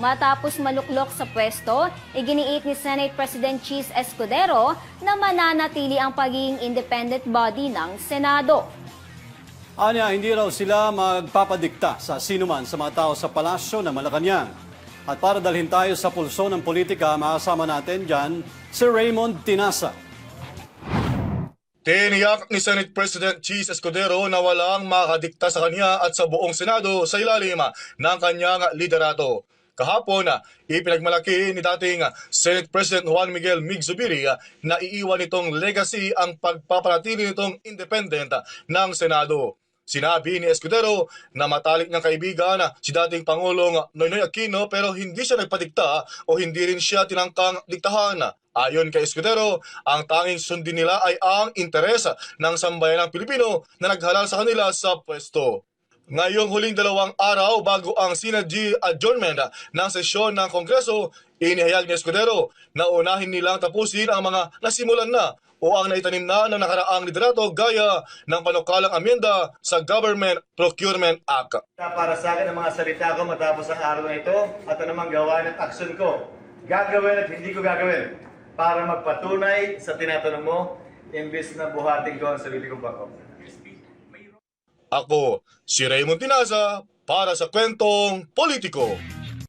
Matapos maluklok sa pwesto, iginiit ni Senate President Cheese Escudero na mananatili ang pagiging independent body ng Senado. Anya, hindi raw sila magpapadikta sa sinuman sa mga tao sa palasyo ng Malacanang. At para dalhin tayo sa pulso ng politika, makasama natin dyan si Raymond Tinasa. Tiniyak ni Senate President Cheese Escudero na walang makadikta sa kanya at sa buong Senado sa ilalim ng kanyang liderato. Kahapon, ipinagmalaki ni dating Senate President Juan Miguel Mig Zubiri na iiwan nitong legacy ang pagpapanatili nitong independent ng Senado. Sinabi ni Escudero na matalik niyang kaibigan si dating Pangulong Noynoy Aquino pero hindi siya nagpadikta o hindi rin siya tinangkang diktahan. Ayon kay Escudero, ang tanging sundin nila ay ang interes ng sambayan ng Pilipino na naghalal sa kanila sa pwesto. Ngayong huling dalawang araw bago ang Synergy adjournment ng sesyon ng Kongreso, inihayag ni Escudero na unahin nilang tapusin ang mga nasimulan na o ang naitanim na ng nakaraang liderato gaya ng panukalang amyenda sa Government Procurement Act. Para sa akin ang mga salita ko matapos ang araw na ito at anumang gawa at aksyon ko, gagawin at hindi ko gagawin para magpatunay sa tinatanong mo, imbis na buhatin ko ang sarili kong bako. Ako, si Raymond Tinaza para sa kwentong politiko.